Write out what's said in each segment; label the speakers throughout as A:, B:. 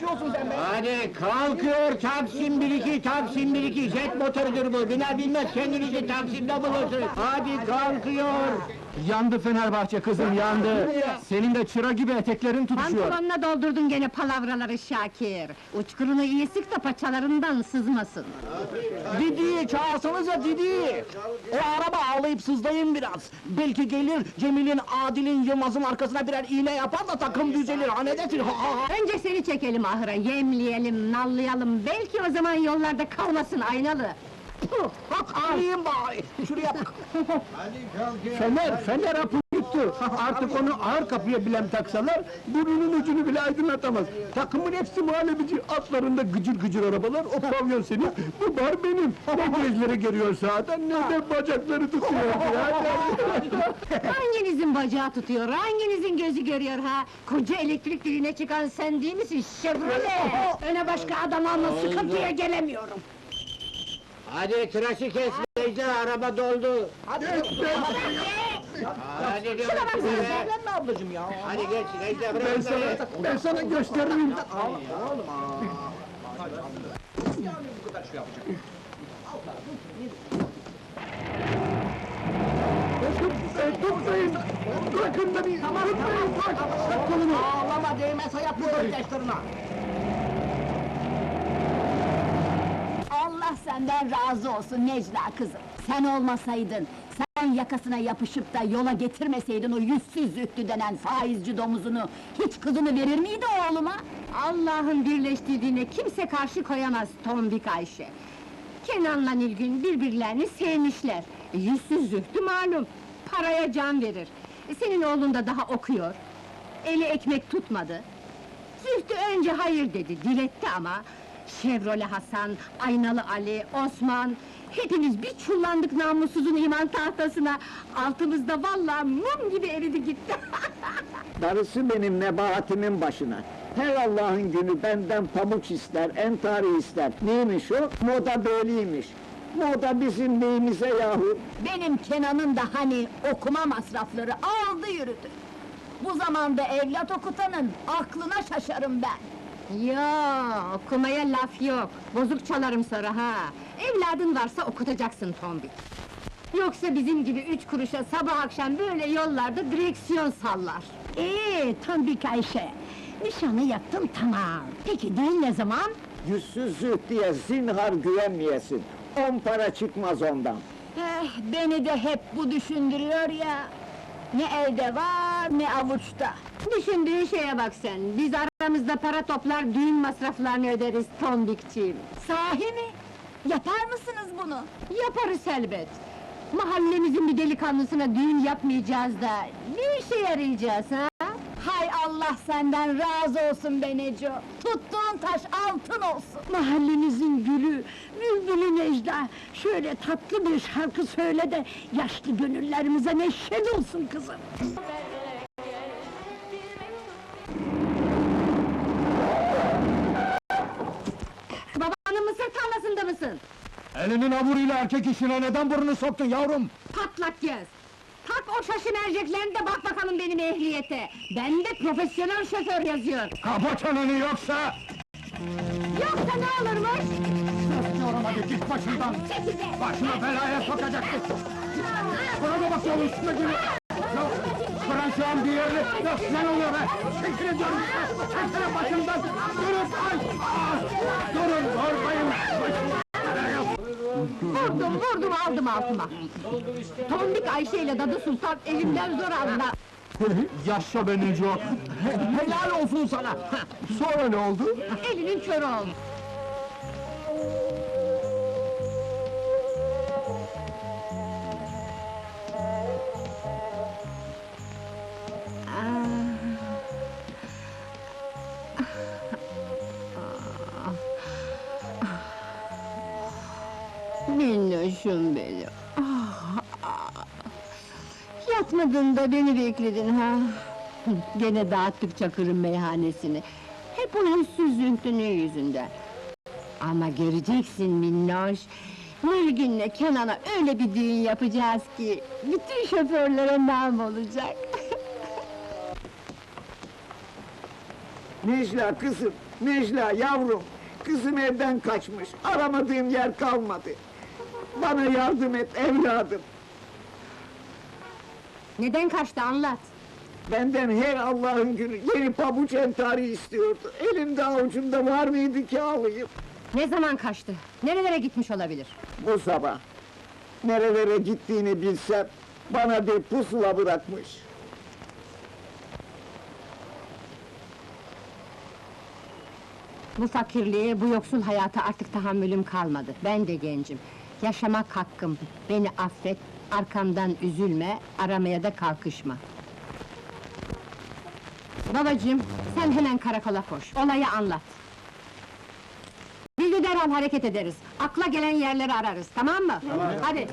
A: konuşuyorsun sen be?
B: Hadi kalkıyor Taksim 1-2, Taksim 1-2, jet motorudur bu, biner bilmez kendinizi Taksim'de bulursunuz. Hadi kalkıyor.
A: Yandı Fenerbahçe kızım yandı. Senin de çıra gibi eteklerin tutuşuyor.
C: Pantolonuna doldurdun gene palavraları Şakir. Uçkurunu iyi sık da paçalarından sızmasın.
A: Didi çağırsanıza Didi. O araba ağlayıp sızlayın biraz. Belki gelir Cemil'in, Adil'in, Yılmaz'ın arkasına birer iğne yapar da takım düzelir. Ha ne desin? Ha, ha, ha.
C: Önce seni çekelim ahıra, yemleyelim, nallayalım. Belki o zaman yollarda kalmasın aynalı.
A: Bak ağlayayım bari. Şuraya bak. Fener, Fener apı yuttu. Artık onu ağır kapıya bilem taksalar, burnunun ucunu bile aydınlatamaz. Takımın hepsi muhallebici, atlarında gıcır gıcır arabalar, o pavyon senin, bu bar benim. Ne gözleri görüyor sağdan, ne de bacakları tutuyor.
C: Hanginizin bacağı tutuyor, hanginizin gözü görüyor ha? Koca elektrik direğine çıkan sen değil misin Chevrolet? Öne başka adam alma, sıkıntıya gelemiyorum.
B: Hadi tıraşı kes Necla, araba doldu.
A: Hadi,
B: Hadi diyorum
C: Şuna
B: size be.
C: sen,
A: Evlenme ablacığım ya.
B: Hadi geç Necla, bırak
A: Ben sana, ben sana gösteririm. Tutmayın! Bırakın beni! Tutmayın! Bırak! Ağlama, değmez hayat bu gözyaşlarına!
D: Allah senden razı olsun Necla kızım. Sen olmasaydın, sen yakasına yapışıp da yola getirmeseydin o yüzsüz zühtü denen faizci domuzunu, hiç kızını verir miydi oğluma?
C: Allah'ın birleştirdiğine kimse karşı koyamaz Tombik Ayşe. Kenan'la Nilgün birbirlerini sevmişler. E, Yüzsüz zühtü malum, paraya can verir. E, Senin oğlun da daha okuyor. Eli ekmek tutmadı. Zühtü önce hayır dedi, diretti ama... Şevrole Hasan, Aynalı Ali, Osman... Hepimiz bir çullandık namussuzun iman tahtasına. Altımızda vallahi mum gibi eridi gitti.
E: Darısı benim nebahatimin başına. Her Allah'ın günü benden pamuk ister, entari ister. Neymiş o? Moda böyleymiş. Moda bizim neyimize yahu?
D: Benim Kenan'ın da hani okuma masrafları aldı yürüdü. Bu zamanda evlat okutanın aklına şaşarım ben.
C: Ya okumaya laf yok. Bozuk çalarım sonra ha. Evladın varsa okutacaksın tombik. Yoksa bizim gibi üç kuruşa sabah akşam böyle yollarda direksiyon sallar.
D: Ee, Tombik Ayşe, nişanı yaptım tamam. Peki düğün ne zaman?
E: Yüzsüz zühdiye zinhar güvenmeyesin. On para çıkmaz ondan.
D: Eh, beni de hep bu düşündürüyor ya. Ne elde var, ne avuçta.
C: Düşündüğün şeye bak sen. Biz aramızda para toplar, düğün masraflarını öderiz tombikçiğim.
D: Sahi mi? Yapar mısınız bunu?
C: Yaparız elbet. Mahallemizin bir delikanlısına düğün yapmayacağız da... ...ne işe yarayacağız ha?
D: Allah senden razı olsun be Neco! Tuttuğun taş altın olsun!
F: Mahallemizin gülü, bülbülü Necla, şöyle tatlı bir şarkı söyle de yaşlı gönüllerimize neşe olsun kızım.
C: Babanın mısır tarlasında mısın?
A: Elinin hamuruyla erkek işine neden burnunu soktun yavrum?
C: Patlak göz! Şaşı merceklerini de bak bakalım benim ehliyete! Bende profesyonel şoför yazıyor!
A: Kapa çeneni yoksa!
C: Yoksa ne olurmuş?
A: Diyorum hadi git başımdan!
C: Çekil!
A: Başına belaya sokacaksın! Buna da bak yavrum üstüne gülü! Bırak şu an bir yerini! Ya, ne oluyor be? Çekilin diyorum! Çekilin başımdan!
C: Aldım altıma! Tombik Ayşe ile Dadı Sultan elimden zor aldı!
A: Yaşa be Neco! He- Helal olsun sana! Sonra ne oldu?
C: Elinin körü oldu! Minnoşum benim. Ah, ah. Yatmadın da beni bekledin ha. Gene dağıttık Çakır'ın meyhanesini. Hep o yüzsüz zühtünün yüzünden. Ama göreceksin Minnoş. Nilgün'le Kenan'a öyle bir düğün yapacağız ki... ...bütün şoförlere nam olacak.
E: Necla kızım, Necla yavrum. Kızım evden kaçmış, aramadığım yer kalmadı. Bana yardım et evladım.
C: Neden kaçtı anlat.
E: Benden her Allah'ın günü yeni pabuç entari istiyordu. Elimde avucumda var mıydı ki alayım?
C: Ne zaman kaçtı? Nerelere gitmiş olabilir?
E: Bu sabah. Nerelere gittiğini bilsem, bana bir pusula bırakmış.
C: Bu fakirliğe, bu yoksul hayata artık tahammülüm kalmadı. Ben de gencim. Yaşamak hakkım. Beni affet, arkamdan üzülme, aramaya da kalkışma. Babacığım, sen hemen karakola koş, olayı anlat. Biz de derhal hareket ederiz. Akla gelen yerleri ararız, tamam mı? Hadi.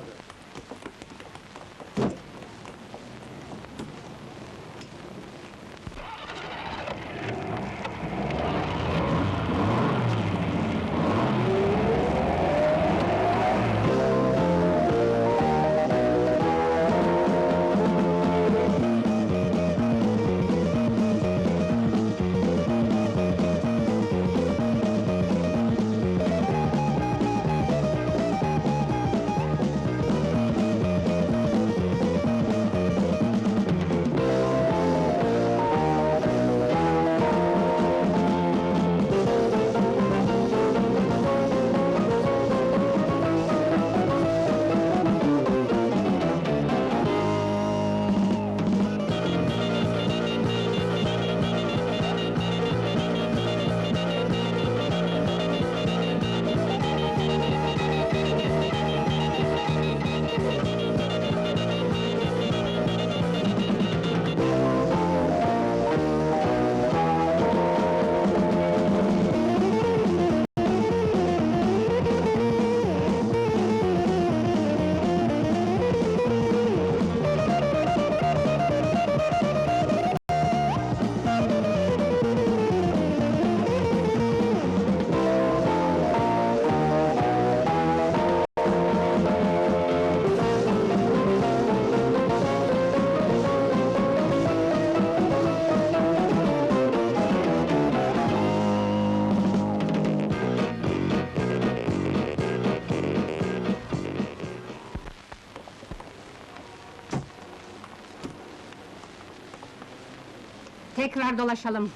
C: Tekrar dolaşalım,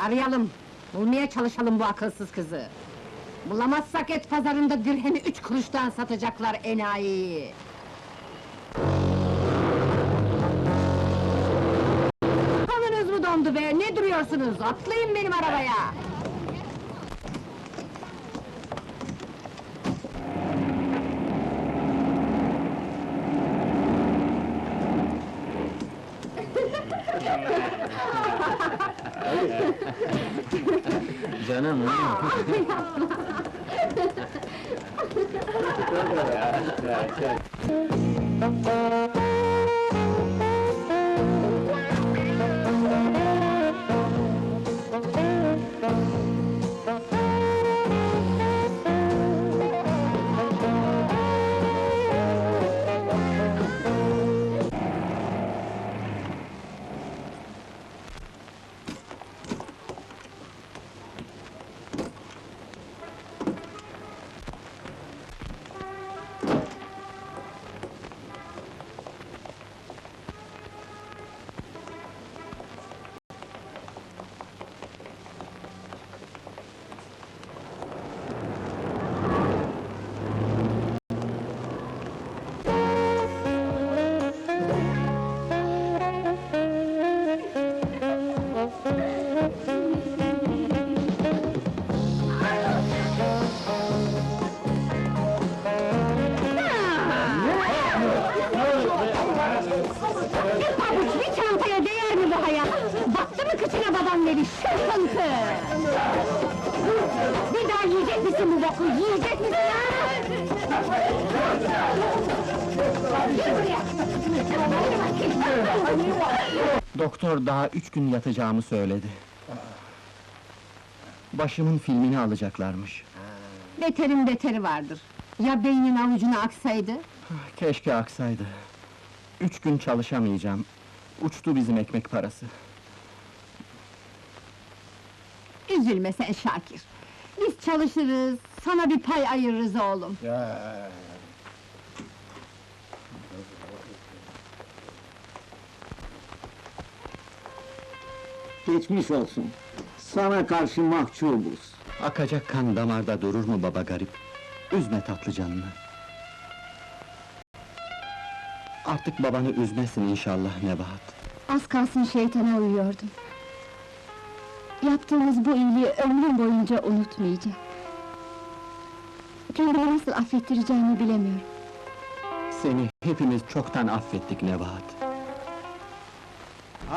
C: arayalım, bulmaya çalışalım bu akılsız kızı. Bulamazsak et pazarında dirhemi üç kuruştan satacaklar enayi. Kanınız mı dondu be, ne duruyorsunuz? Atlayın benim arabaya!
B: Canım
C: Bir misin bu boku, yiyecek misin bakayım.
B: Doktor daha üç gün yatacağımı söyledi. Başımın filmini alacaklarmış.
C: Beterin beteri vardır. Ya beynin avucuna aksaydı?
B: Keşke aksaydı. Üç gün çalışamayacağım. Uçtu bizim ekmek parası.
C: Üzülme sen Şakir. Çalışırız, sana bir pay ayırırız oğlum.
E: Geçmiş olsun. Sana karşı mahcubuz.
G: Akacak kan damarda durur mu baba garip? Üzme tatlı canını. Artık babanı üzmesin inşallah Nebahat.
C: Az kalsın şeytana uyuyordum. Yaptığımız bu iyiliği ömrüm boyunca unutmayacağım. Kendimi nasıl affettireceğimi bilemiyorum.
G: Seni hepimiz çoktan affettik Nebahat.